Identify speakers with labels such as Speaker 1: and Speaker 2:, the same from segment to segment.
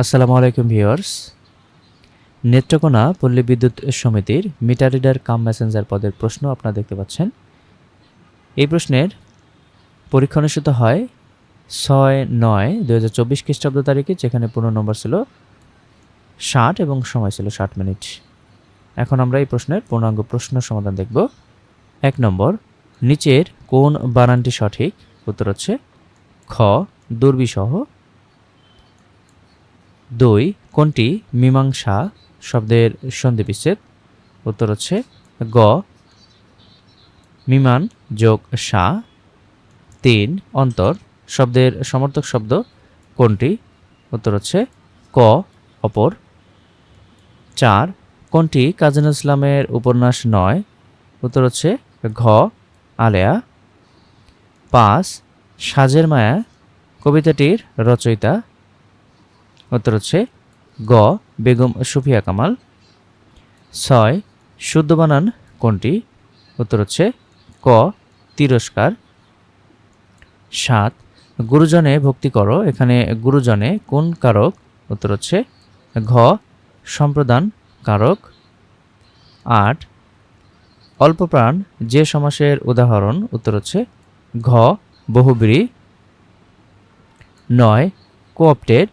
Speaker 1: আসসালামু আলাইকুম ভিউয়ার্স। নেত্রকোনা পল্লী বিদ্যুৎ সমিতির মিটার রিডার কাম মেসেঞ্জার পদের প্রশ্ন আপনারা দেখতে পাচ্ছেন। এই প্রশ্নের পরীক্ষা অনুষ্ঠিত হয় ছয় নয় দু হাজার চব্বিশ খ্রিস্টাব্দ তারিখে, যেখানে পনেরো নম্বর ছিল ষাট এবং সময় ছিল ষাট মিনিট। এখন আমরা এই প্রশ্নের পূর্ণাঙ্গ প্রশ্ন সমাধান দেখব। এক নম্বর, নিচের কোন বানানটি সঠিক? উত্তর হচ্ছে খ দুর্বিসহ দুই, কোনটি? মীমাংসা শব্দের সন্ধি বিচ্ছেদ। উত্তর হচ্ছে গ। মিমান যোগ সা। তিন, অন্তর শব্দের সমর্থক শব্দ কোনটি? উত্তর হচ্ছে ক, অপর। চার, কোনটি কাজী ইসলামের উপন্যাস নয়? উত্তর হচ্ছে ঘ, আলেয়া। পাঁচ, সাজের মায়া কবিতাটির রচয়িতা উত্তর হচ্ছে গ, বেগম সুফিয়া কামাল। ছয়, শুদ্ধ বানান কোনটি? উত্তর হচ্ছে ক, তিরস্কার। সাত, গুরুজনে ভক্তি করো। এখানে গুরুজনে কোন কারক? উত্তর হচ্ছে ঘ, সম্প্রদান কারক। আট অল্পপ্রাণ যে সমাসের উদাহরণ। উত্তর হচ্ছে ঘ, বহুব্রী। নয়, কোঅপটেড।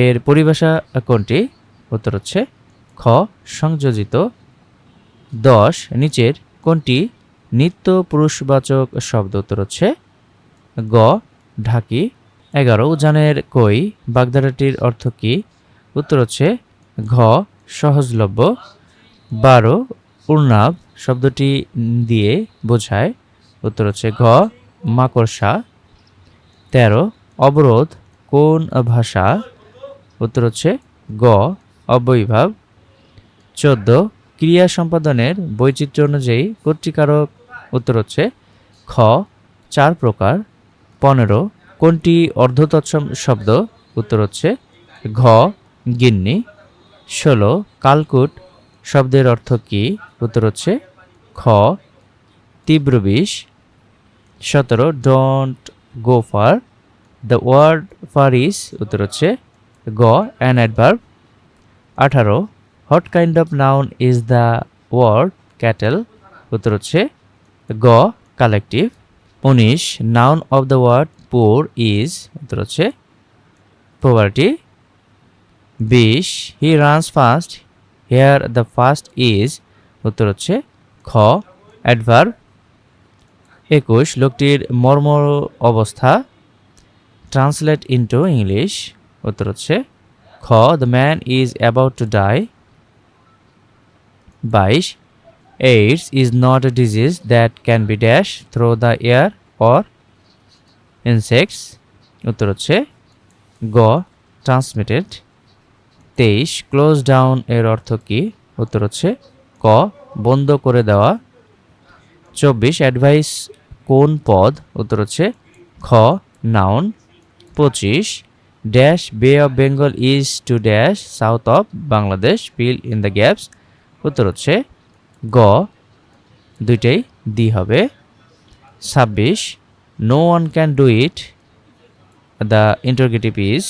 Speaker 1: এর পরিভাষা কোনটি? উত্তর হচ্ছে খ, সংযোজিত। দশ, নিচের কোনটি? নিত্য পুরুষবাচক শব্দ। উত্তর হচ্ছে গ, ঢাকি। এগারো, উজানের কই। বাগধারাটির অর্থ কী? উত্তর হচ্ছে ঘ, সহজলভ্য। বারো উর্ণাব শব্দটি দিয়ে বোঝায়। উত্তর হচ্ছে ঘ, মাকড়সা। তেরো, অবরোধ। কোন ভাষা? উত্তর হচ্ছে গ, অবৈভাব। চোদ্দ, ক্রিয়া সম্পাদনের বৈচিত্র্য অনুযায়ী কর্তৃকারক উত্তর হচ্ছে খ, চার প্রকার। পনেরো, কোনটি অর্ধতৎসম শব্দ? উত্তর হচ্ছে ঘ, গিন্নি। ষোলো, কালকুট। শব্দের অর্থ কী? উত্তর হচ্ছে খ, তীব্র বিষ। সতেরো don't go far the word far is উত্তর হচ্ছে গ অ্যান অ্যাডভার্ব আঠারো what kind of noun is the word cattle উত্তর হচ্ছে গ কালেকটিভ উনিশ noun of the word poor is উত্তর হচ্ছে পোভার্টি বিশ he runs fast here the fast is উত্তর হচ্ছে খ অ্যাডভার্ব একুশ, লোকটির মর্ম অবস্থা. ট্রান্সলেট ইন্টু ইংলিশ উত্তর হচ্ছে খ the man is about to die বাইশ AIDS is not a disease that can be dash through the air or insects উত্তর হচ্ছে গ ট্রান্সমিটেড তেইশ ক্লোজ ডাউন এর অর্থ কী? উত্তর হচ্ছে ক, বন্ধ করে দেওয়া. চব্বিশ অ্যাডভাইস কোন পদ? উত্তর হচ্ছে খ নাউন পঁচিশ dash bay of Bengal is to dash south of Bangladesh fill in the gaps উত্তর হচ্ছে গ। দুইটাই দি হবে। ছাব্বিশ। No one can do it the interrogative is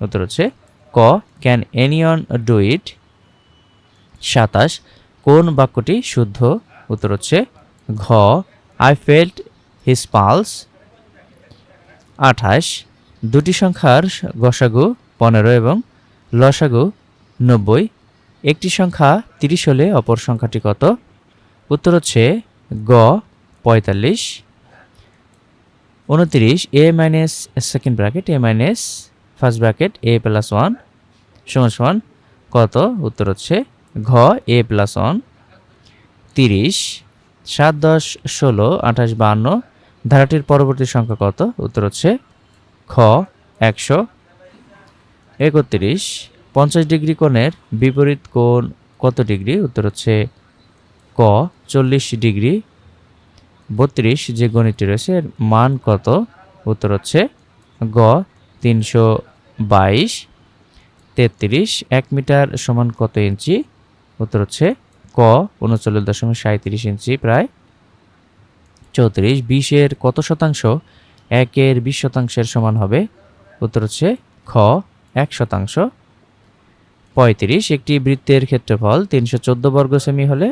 Speaker 1: উত্তর হচ্ছে ক। Can any anyone do it সাতাশ। কোন বাক্যটি শুদ্ধ? উত্তর হচ্ছে ঘ। আই ফেল্ট হিস পালস আঠাশ। দুটি সংখ্যার গসাগু পনেরো এবং লসাগু নব্বই। একটি সংখ্যা তিরিশ হলে অপর সংখ্যাটি কত? উত্তর হচ্ছে গ, পঁয়তাল্লিশ। উনত্রিশ a minus second bracket a minus first bracket a plus one সমান সমান কত? উত্তর হচ্ছে ঘ এ প্লাস ওয়ান তিরিশ, সাত দশ ষোলো, আঠাশ বাহান্ন। ধারাটির পরবর্তী সংখ্যা কত? উত্তর হচ্ছে খ, একশো একত্রিশ, পঞ্চাশ ডিগ্রি কোণের বিপরীত কোণ কত ডিগ্রি? উত্তর হচ্ছে ক, চল্লিশ ডিগ্রি, বত্রিশ যে গণিতটি রয়েছে, এর মান কত? উত্তর হচ্ছে গ, তিনশো বাইশ, তেত্রিশ, এক মিটার সমান কত ইঞ্চি? উত্তর হচ্ছে ক, উনচল্লিশ দশমিক সাঁত্রিশ ইঞ্চি প্রায় চৌত্রিশ বিশের কত শতাংশ? একের বিশ শতাংশের সমান হবে। উত্তর হচ্ছে খ, এক শতাংশ। পঁয়ত্রিশ, একটি বৃত্তের ক্ষেত্রফল তিনশো চোদ্দ বর্গ সেমি হলে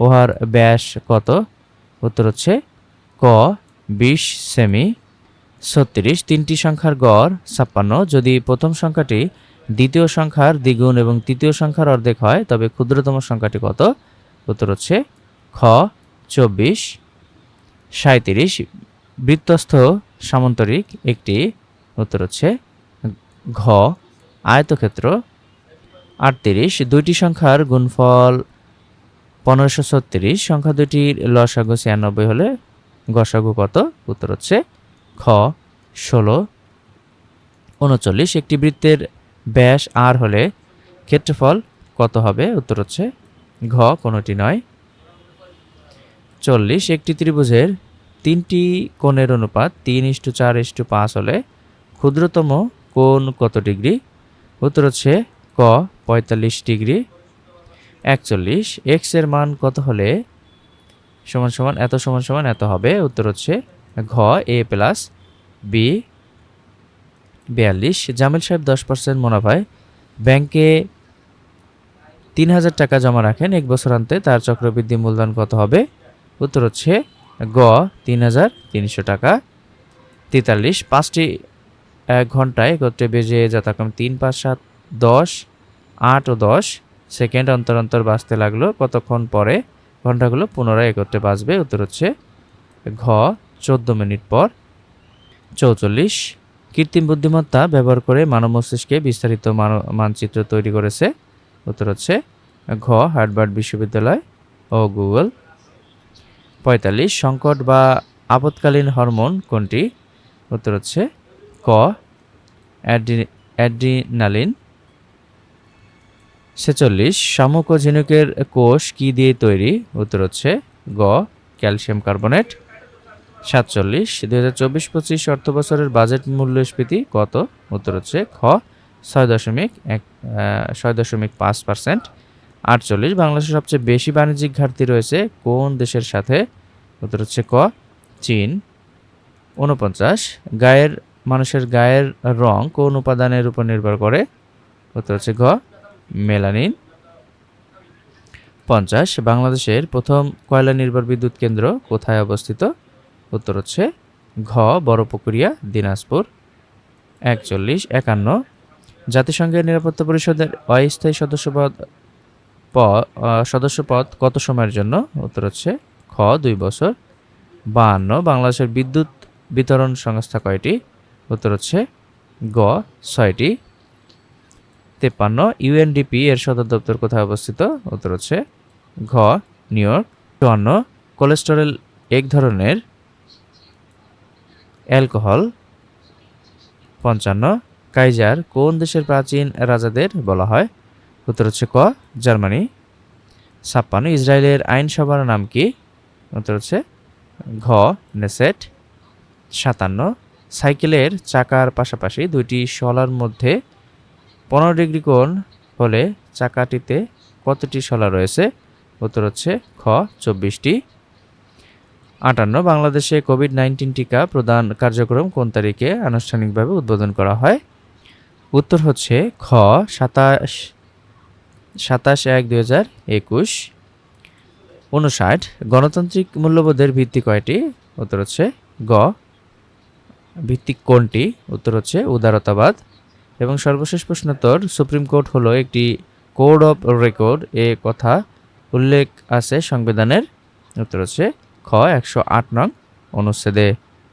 Speaker 1: উহার ব্যাস কত? উত্তর হচ্ছে ক, বিশ সেমি। ছত্রিশ, তিনটি সংখ্যার গড়, ছাপ্পান্ন। যদি প্রথম সংখ্যাটি দ্বিতীয় সংখ্যার দ্বিগুণ এবং তৃতীয় সংখ্যার অর্ধেক হয়, তবে ক্ষুদ্রতম সংখ্যাটি কত? উত্তর হচ্ছে খ, চব্বিশ। সাঁত্রিশ বৃত্তস্থ সামন্তরিক একটি উত্তর হচ্ছে ঘ, আয়তক্ষেত্র আটত্রিশ, দুইটি সংখ্যার গুণফল পনেরোশো ছত্রিশ, সংখ্যা দুটির লসাগু ছিয়ানব্বই হলে গসাগু কত? উত্তর হচ্ছে খ, ষোলো, উনচল্লিশ। একটি বৃত্তের ব্যাস আর হলে ক্ষেত্রফল কত হবে? উত্তর হচ্ছে ঘ, কোনোটি নয়। চল্লিশ, একটি ত্রিভুজের তিনটি কোণের অনুপাত তিন ইস্টু চার ইস্টু পাঁচ হলে ক্ষুদ্রতম কোণ কত ডিগ্রি? উত্তর হচ্ছে ক, পঁয়তাল্লিশ ডিগ্রি। একচল্লিশ এক্সের মান কত হলে? সমান সমান, এত সমান সমান, এত হবে। উত্তর হচ্ছে ঘ এ প্লাস বি বিয়াল্লিশ। জামিল সাহেব দশ পার্সেন্ট মুনাফায় ব্যাংকে তিন হাজার টাকা জমা রাখেন। এক বছর আনতে তার চক্রবৃদ্ধি মূলধন কত হবে? উত্তর হচ্ছে গ, তিন হাজার তিনশো টাকা। তেতাল্লিশ, পাঁচটি এক ঘন্টায় একত্রে বেজে যথাক্রম তিন, পাঁচ, সাত, দশ, আট ও দশ সেকেন্ড অন্তর অন্তর বাজতে লাগল। কতক্ষণ পরে ঘন্টাগুলো পুনরায় একত্রে বাজবে? উত্তর হচ্ছে ঘ, চোদ্দ মিনিট পর। চৌচল্লিশ, কৃত্রিম বুদ্ধিমত্তা ব্যবহার করে মানব মস্তিষ্কে বিস্তারিত মানচিত্র তৈরি করেছে। উত্তর হচ্ছে ঘ, হার্ভার্ড বিশ্ববিদ্যালয় ও গুগল। পঁয়তাল্লিশ, সংকট বা আপৎকালীন হরমোন কোনটি? উত্তর হচ্ছে ক, অ্যাড্রি, অ্যাড্রিনালিন। ছেচল্লিশ, শামুক ও ঝিনুকের কোষ কি দিয়ে তৈরি? উত্তর হচ্ছে গ, ক্যালসিয়াম কার্বনেট। সাতচল্লিশ, দুই হাজার চব্বিশ, পঁচিশ অর্থ বছরের বাজেট মূল্যস্ফীতি কত? উত্তর হচ্ছে খ, ছয় দশমিক এক ছয় দশমিক পাঁচ পার্সেন্ট। আটচল্লিশ, বাংলাদেশের সবচেয়ে বেশি বাণিজ্যিক ঘাটতি রয়েছে কোন দেশের সাথে? উত্তর হচ্ছে ক, চীন। উনপঞ্চাশ গায়ের, মানুষের গায়ের রং কোন উপাদানের উপর নির্ভর করে? উত্তর হচ্ছে ঘ, মেলানিন। পঞ্চাশ, বাংলাদেশের প্রথম কয়লা নির্ভর বিদ্যুৎ কেন্দ্র কোথায় অবস্থিত? উত্তর হচ্ছে ঘ বড়পুকুরিয়া দিনাজপুর। একচল্লিশ, একান্ন, জাতিসংঘের নিরাপত্তা পরিষদের অস্থায়ী সদস্যপদ প- আহ, সদস্যপদ কত সময়ের জন্য? উত্তর হচ্ছে খ দুই বছর। বাহান্ন বাংলাদেশের বিদ্যুৎ বিতরণ সংস্থা কয়টি? উত্তর হচ্ছে গ ছয়টি। তেপ্পান্ন ইউএনডিপি এর সদর দপ্তর কোথায় অবস্থিত? উত্তর হচ্ছে ঘ নিউ ইয়র্ক। চুয়ান্ন কোলেস্টেরল এক ধরনের অ্যালকোহল। পঞ্চান্ন কাইজার কোন দেশের প্রাচীন রাজাদের বলা হয়? উত্তর হচ্ছে ক, জার্মানি। ছাপ্পান্ন, ইসরায়েলের আইনসভার নাম কি? উত্তর হচ্ছে ঘ, নেসেট। সাতান্ন, সাইকেলের চাকার পাশাপাশি দুইটি শলার মধ্যে পনেরো ডিগ্রি কোণ হলে চাকাটিতে কতটি শলা রয়েছে? উত্তর হচ্ছে খ, চব্বিশটি। আটান্ন, বাংলাদেশে কোভিড নাইন্টিন টিকা প্রদান কার্যক্রম কোন তারিখে আনুষ্ঠানিকভাবে উদ্বোধন করা হয়? উত্তর হচ্ছে খ, সাতাশ সাতাশ এক দুই হাজার একুশ। উনষাট, গণতান্ত্রিক মূল্যবোধের ভিত্তি কয়টি? উত্তর হচ্ছে গ। ভিত্তিক কোনটি? উত্তর হচ্ছে উদারতাবাদ। এবং সর্বশেষ প্রশ্নোত্তর সুপ্রিম কোর্ট হলো একটি কোড অফ রেকর্ড। এ কথা উল্লেখ আছে সংবিধানের। উত্তর হচ্ছে খ, একশো আট নং অনুচ্ছেদে।